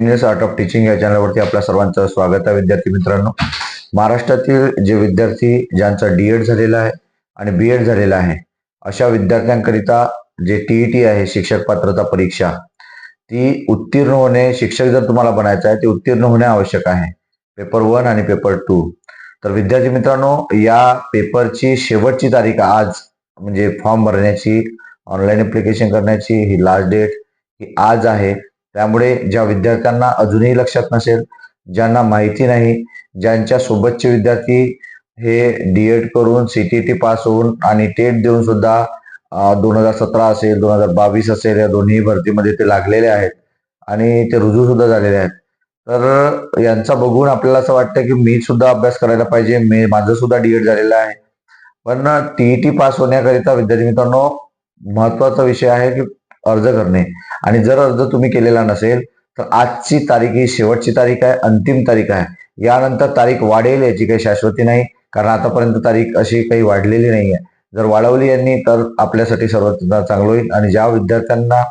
Business art of teaching या चॅनलवरती आपल्या सर्वांचं स्वागत आहे विद्यार्थी मित्रांनो. महाराष्ट्रातील जे विद्यार्थी ज्यांचा डीएड झालेला आहे आणि बी एड झालेला आहे अशा विद्यार्थ्यांकरिता जे टीईटी आहे शिक्षक पात्रता परीक्षा ती उत्तीर्ण होणे शिक्षक जर तुम्हाला बनायचं आहे ते उत्तीर्ण होणे आवश्यक आहे. पेपर वन आणि पेपर टू तर विद्यार्थी मित्रांनो या पेपरची शेवटची तारीख आज म्हणजे फॉर्म भरण्याची ऑनलाईन ऍप्लिकेशन करण्याची ही लास्ट डेट ही आज आहे. त्यामुळे ज्या विद्यार्थ्यांना अजूनही लक्षात नसेल ज्यांना माहिती नाही ज्यांच्या सोबतचे विद्यार्थी हे डी एड करून सीटीटी पास होऊन आणि टेट देऊन सुद्धा दोन हजार सतरा असेल दोन हजार बावीस असेल या दोन्ही भरतीमध्ये ते लागलेले आहेत आणि ते रुजू सुद्धा झालेले आहेत. तर यांचा बघून आपल्याला असं वाटतं की मी सुद्धा अभ्यास करायला पाहिजे मी माझं सुद्धा डीएड झालेलं आहे. पण टीईटी पास होण्याकरिता विद्यार्थी मित्रांनो महत्त्वाचा विषय आहे की अर्ज करणे. आणि जर अर्ज तुम्ही केलेला नसेल तर आजची तारीख ही शेवटची तारीख आहे अंतिम तारीख आहे. यानंतर तारीख वाढेल याची काही शाश्वती नाही कारण आतापर्यंत तारीख अशी काही वाढलेली नाही आहे जर वाढवली यांनी तर आपल्यासाठी सर्वात चांगलं होईल. आणि ज्या विद्यार्थ्यांना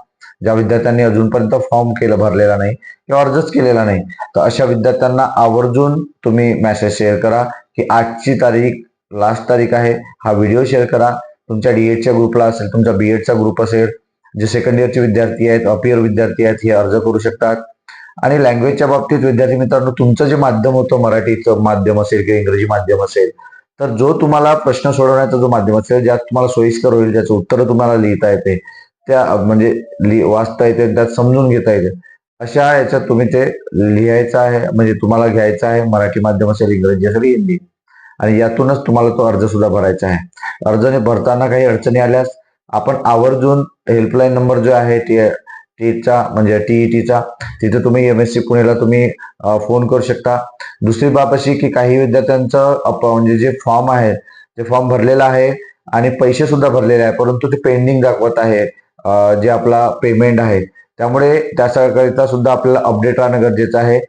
ज्या विद्यार्थ्यांनी अजूनपर्यंत फॉर्म केलं भरलेला नाही किंवा अर्जच केलेला नाही तर अशा विद्यार्थ्यांना आवर्जून तुम्ही मेसेज शेअर करा की आजची तारीख लास्ट तारीख आहे. हा व्हिडिओ शेअर करा. तुमच्या डीएडच्या ग्रुपला असेल तुमच्या बीएडचा ग्रुप असेल जे सेकंड इयरचे विद्यार्थी आहेत अपियर विद्यार्थी आहेत हे अर्ज करू शकतात. आणि लँग्वेजच्या बाबतीत विद्यार्थी मित्रांनो तुमचं जे माध्यम होतं मराठीचं माध्यम असेल किंवा इंग्रजी माध्यम असेल तर जो तुम्हाला प्रश्न सोडवण्याचा जो माध्यम असेल ज्यात तुम्हाला सोयीस्कर होईल ज्याचं उत्तर तुम्हाला लिहिता येते त्या म्हणजे लि वाचता येते त्यात समजून घेता येते अशा याच्यात तुम्ही ते लिहायचं आहे म्हणजे तुम्हाला घ्यायचं आहे मराठी माध्यम असेल इंग्रजी असेल हिंदी आणि यातूनच तुम्हाला तो अर्ज सुद्धा भरायचा आहे. अर्जने भरताना काही अडचणी आल्यास आपण आवर्जून हेल्पलाईन नंबर जो आहे टी टीचा म्हणजे टीईटीचा तिथे तुम्ही एम एस सी पुणेला तुम्ही फोन करू शकता. दुसरी बाब अशी की काही विद्यार्थ्यांचं म्हणजे जे फॉर्म आहे ते फॉर्म भरलेला आहे आणि पैसे सुद्धा भरलेले आहे परंतु ते पेंडिंग दाखवत आहे जे आपला पेमेंट आहे. त्यामुळे त्याकरिता सुद्धा आपल्याला अपडेट राहणं गरजेचं आहे.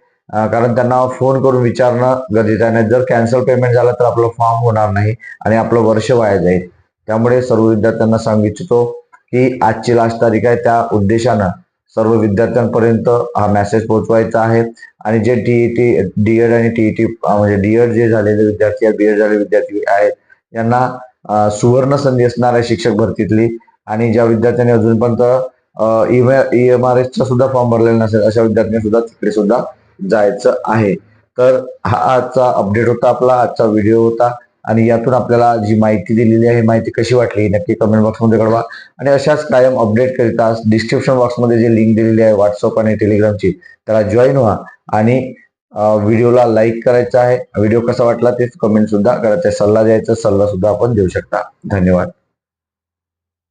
कारण त्यांना फोन करून विचारणं गरजेचं आहे. जर कॅन्सल पेमेंट झालं तर आपलं फॉर्म होणार नाही आणि आपलं वर्ष वाया जाईल. त्यामुळे सर्व विद्यार्थ्यांना सांगू इच्छितो की आजची लास्ट तारीख आहे. त्या उद्देशानं सर्व विद्यार्थ्यांपर्यंत हा मेसेज पोहोचवायचा आहे. आणि जे टीईटी डीएड आणि टीईटी म्हणजे डीएड जे झालेले विद्यार्थी आहेत बीएड झालेले विद्यार्थी आहेत यांना सुवर्ण संधी असणार आहे शिक्षक भरतीतली. आणि ज्या विद्यार्थ्यांनी अजूनपर्यंत ई एम आर एसचा सुद्धा फॉर्म भरलेला नसेल अशा विद्यार्थ्यांनी सुद्धा तिकडे सुद्धा जायचं आहे. तर हा आजचा अपडेट होता आपला. आजचा व्हिडिओ होता. आणि यातून आपल्याला जी माहिती दिलेली आहे माहिती कशी वाटली नक्की कमेंट बॉक्समध्ये कळवा. आणि अशाच कायम अपडेट करिता डिस्क्रिप्शन बॉक्समध्ये जे लिंक दिलेली आहे व्हॉट्सअप आणि टेलिग्रामची त्याला जॉईन व्हा. आणि व्हिडिओला लाईक करायचा आहे. व्हिडिओ कसा वाटला तेच कमेंट सुद्धा करायचा सल्ला द्यायचा सल्ला सुद्धा आपण देऊ शकता. धन्यवाद.